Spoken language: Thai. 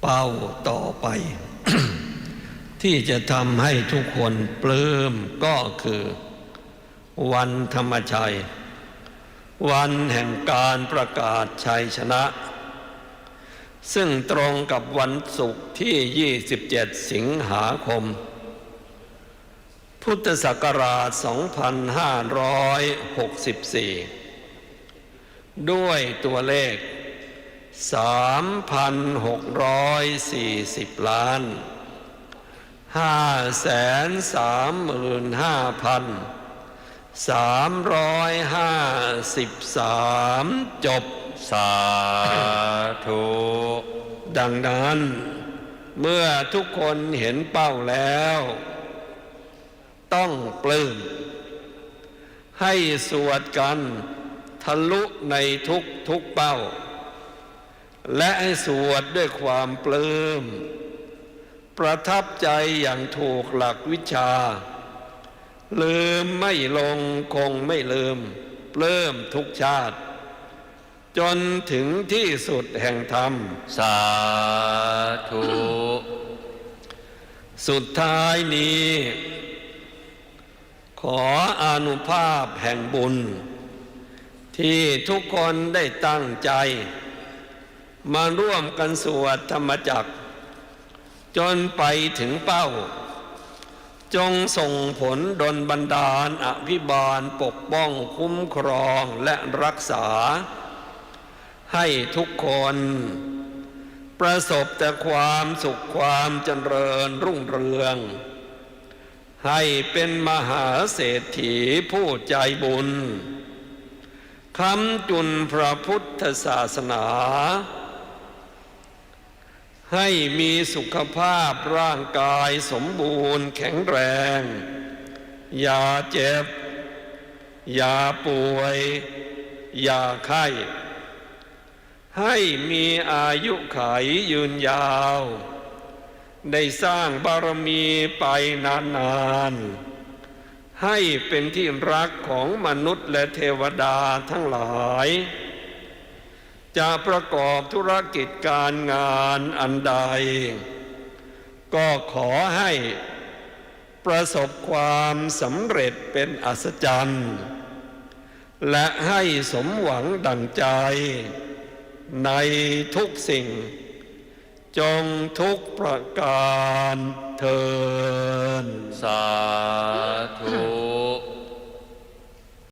เป้าต่อไป ที่จะทำให้ทุกคนปลื้มก็คือ วันธรรมชัย วันแห่งการประกาศชัยชนะ ซึ่งตรงกับวันศุกร์ที่ 27 สิงหาคม พุทธศักราช 2564 ด้วยตัวเลข 3,640 ล้าน 5 3 5 353 จบสาธุดังนั้น เมื่อทุกคนเห็นเป้าแล้ว ต้องปลื้มให้สวดกัน ทะลุในทุกทุกเป้า และให้สวดด้วยความปลื้มประทับใจอย่างถูกหลักวิชา ลืมไม่ลงคงไม่ลืมปลื้มทุกชาติ จนถึงที่สุดแห่งธรรม สาธุ สุดท้ายนี้ ขออนุภาพแห่งบุญ ที่ทุกคนได้ตั้งใจ มาร่วมกันสวดธรรมจักจนไปถึงเป้า จงส่งผลดลบันดาลอภิบาลปกป้องคุ้มครองและรักษา ให้ทุกคน ประสบแต่ความสุขความเจริญรุ่งเรือง ให้เป็นมหาเศรษฐีผู้ใจบุญคำจุนพระพุทธศาสนา ให้มีสุขภาพร่างกายสมบูรณ์แข็งแรง อย่าเจ็บ อย่าป่วย อย่าไข้ ให้มีอายุขัยยืนยาว ได้สร้างบารมีไปนานๆ ให้เป็นที่รักของมนุษย์และเทวดาทั้งหลาย จะประกอบธุรกิจการงานอันใด ก็ขอให้ประสบความสำเร็จเป็นอัศจรรย์ และให้สมหวังดังใจ ในทุกสิ่ง จงทุกประการเทินสา